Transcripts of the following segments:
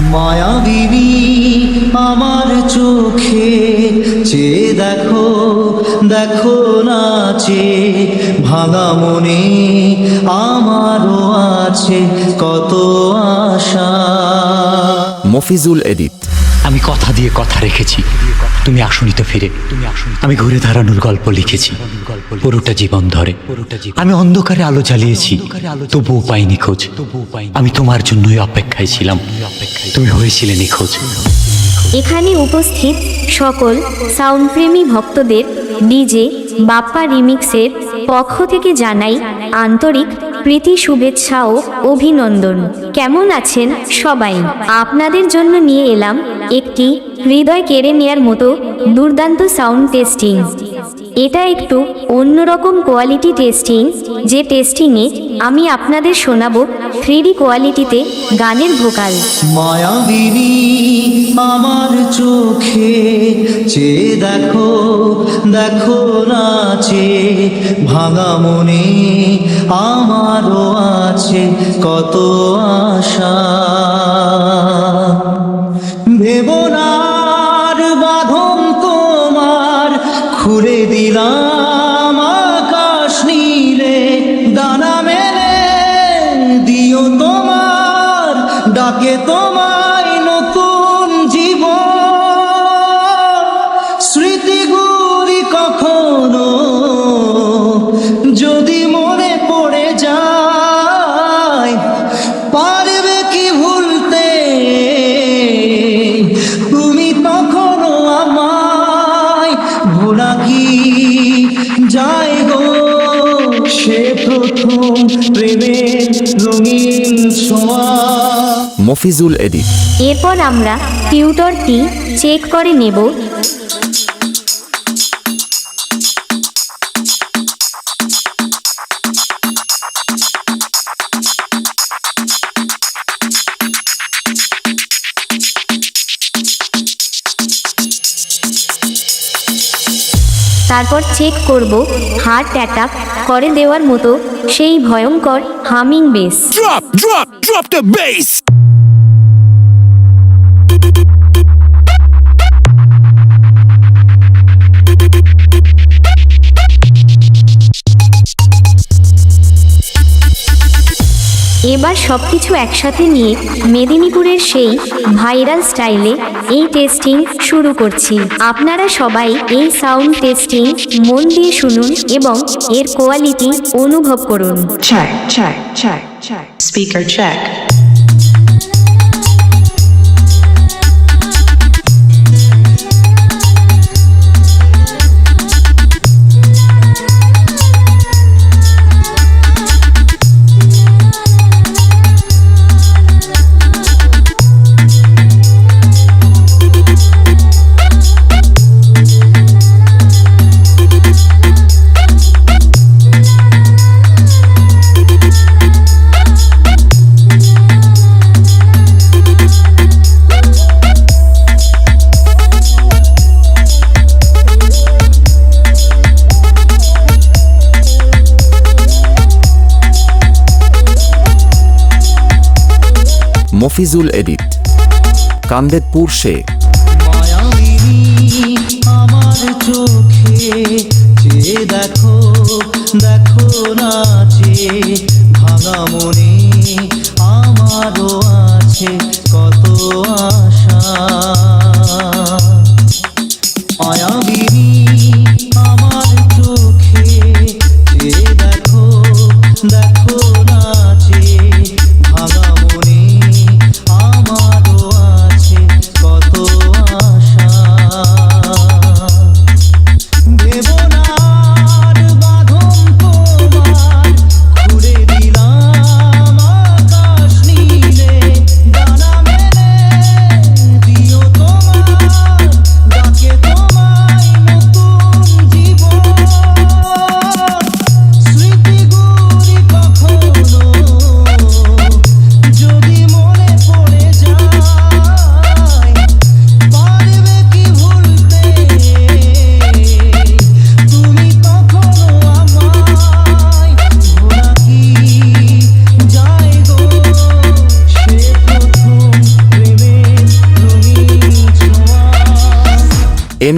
মায়াবিনী আমার চোখে চেয়ে দেখো দেখো নাচে, ভাঙা মনে আমারও আছে কত আশা। মফিজুল এডিট আমি কথা দিয়ে কথা রেখেছি। তুমি আসনিতে ফিরে। আমি ঘুরে দাঁড়ানোর গল্প লিখেছি। পুরোটা জীবন ধরে। আমি অন্ধকারে আলো জ্বালিয়েছি। তবুও পাইনি খোঁজ। আমি তোমার জন্যই অপেক্ষায় ছিলাম। তুমি হয়েছিলে নিখোঁজ। এখানে উপস্থিত সকল সাউন্ডপ্রেমী ভক্তদের, ডিজে, বাপ্পা রিমিক্সের পক্ষ থেকে জানাই আন্তরিক প্রীতি, শুভেচ্ছা ও অভিনন্দন। কেমন আছেন সবাই? আপনাদের জন্য নিয়ে এলাম একটি হৃদয় কেড়ে নেয়ার মতো দুর্দান্ত সাউন্ড টেস্টিং এটা একটু অন্যরকম কোয়ালিটি টেস্টিং যে টেস্টিংয়ে আমি আপনাদের শোনাবো থ্রি কোয়ালিটিতে গানের ভোকাল। আমার চোখে চেয়ে দেখো দেখো নাচে, ভাঙা মনে আমারও আছে কত আশা। প্রেমের রঙিন ছোঁয়া মফিজুল এডিট এরপর আমরা টিউটরটি চেক করে নেব তারপর চেক করব হার্ট অ্যাটাক করে দেওয়ার মতো সেই ভয়ঙ্কর হামিং বেস Drop, সব. এবার সবকিছু একসাথে নিয়ে মেদিনীপুরের সেই ভাইরাল স্টাইলে এই টেস্টিং শুরু করছি আপনারা সবাই এই সাউন্ড টেস্টিং মন দিয়ে শুনুন এবং এর কোয়ালিটি অনুভব করুন Check, check, check, check. Speaker check. Mafijul edit. Kanderpur Sheikh চোখে যে দেখো দেখো যে ভাঙা মনে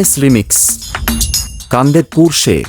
S remix Kander Sheikh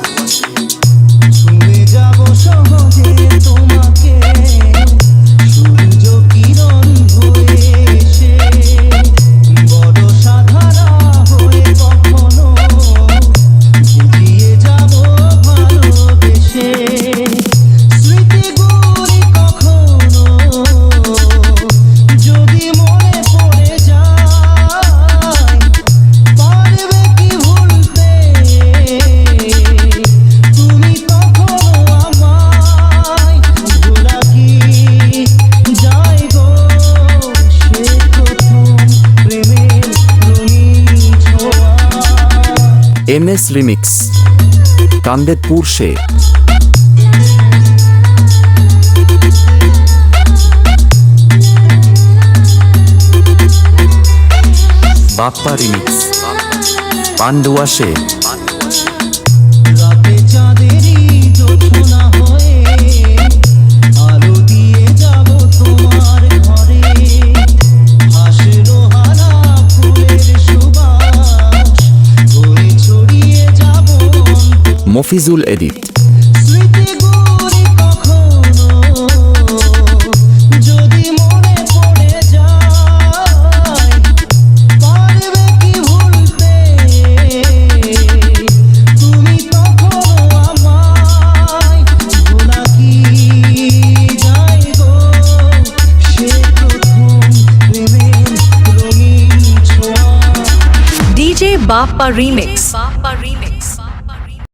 MS remix Kanderpur সে বাপ্পা রিমিক্স পান্ডুয়া সে Hafizul edit DJ Bappa Remix.